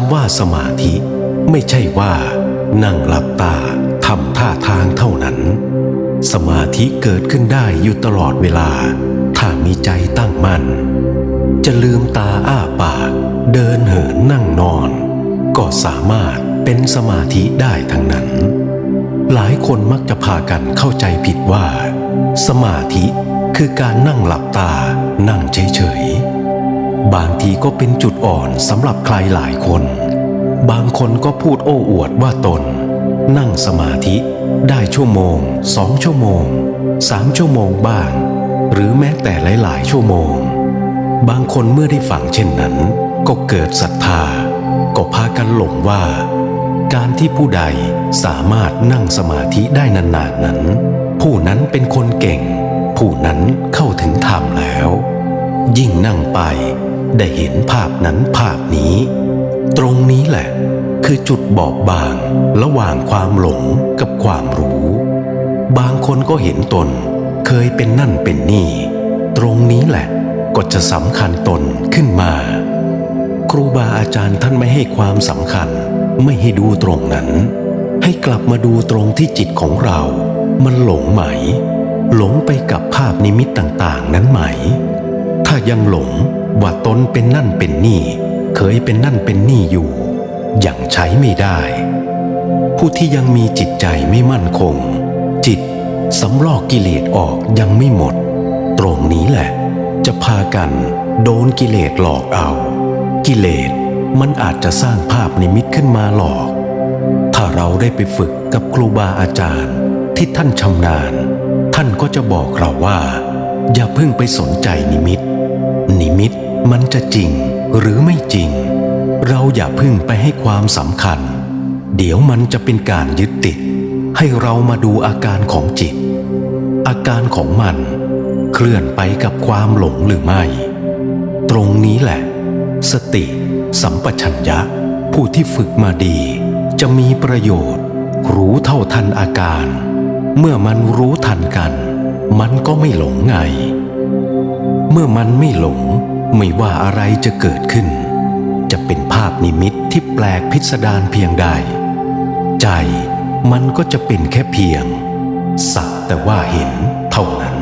ำว่าสมาธิไม่ใช่ว่านั่งหลับตาทำท่าทางเท่านั้น สมาธิเกิดขึ้นได้อยู่ตลอดเวลา ถ้ามีใจตั้งมั่น จะลืมตาอ้าปาก เดินเหินนั่งนอน ก็สามารถเป็นสมาธิได้ทั้งนั้น หลายคนมักจะพากันเข้าใจผิดว่า สมาธิคือการนั่งหลับตานั่งเฉยๆ บางทีก็เป็นจุดอ่อนสำหรับใครหลายคน บางคนก็พูดโอ้อวดว่าตน นั่งสมาธิได้ชั่วโมงสองชั่วโมงสามชั่วโมงบ้าง หรือแม้แต่หลาย ๆ ชั่วโมง บางคนเมื่อได้ฟังเช่นนั้น ก็เกิดศรัทธา ก็พากันหลงว่า การที่ผู้ใดสามารถนั่งสมาธิได้นานๆนั้น ผู้นั้นเป็นคนเก่ง ผู้นั้นเข้าถึงธรรมแล้ว ยิ่งนั่งไปได้เห็นภาพนั้นภาพนี้ ตรงนี้แหละ คือจุดบอบบางระหว่างความหลงกับความรู้ บางคนก็เห็นตนเคยเป็นนั่นเป็นนี่ ตรงนี้แหละก็จะสำคัญตนขึ้นมา ครูบาอาจารย์ท่านไม่ให้ความสำคัญไม่ให้ดูตรงนั้น ให้กลับมาดูตรงที่จิตของเรา มันหลงไหม หลงไปกับภาพนิมิตต่าง ๆ นั้นไหม ถ้ายังหลงว่าตนเป็นนั่นเป็นนี่ เคยเป็นนั่นเป็นนี่อยู่ยังใช้ไม่ได้ ผู้ที่ยังมีจิตใจไม่มั่นคง จิตสำลอกกิเลสออกยังไม่หมด ตรงนี้แหละ จะพากันโดนกิเลสหลอกเอา กิเลสมันอาจจะสร้างภาพนิมิตขึ้นมาหลอก ถ้าเราได้ไปฝึกกับครูบาอาจารย์ที่ท่านชำนาญ ท่านก็จะบอกเราว่า อย่าเพิ่งไปสนใจนิมิต มันจะจริงหรือไม่จริง เราอย่าพิ่งไปให้ความสำคัญ เดี๋ยวมันจะเป็นการยึดติด ให้เรามาดูอาการของจิต อาการของมัน เคลื่อนไปกับความหลงหรือไม่ ตรงนี้แหละ สติ สัมปชัญญะ ผู้ที่ฝึกมาดี จะมีประโยชน์ รู้เท่าทันอาการ เมื่อมันรู้ทันกัน มันก็ไม่หลงไง เมื่อมันไม่หลง ไม่ว่าอะไรจะเกิดขึ้น จะเป็นภาพนิมิตที่แปลกพิสดารเพียงใด ใจมันก็จะเป็นแค่เพียง สักแต่ว่าเห็นเท่านั้น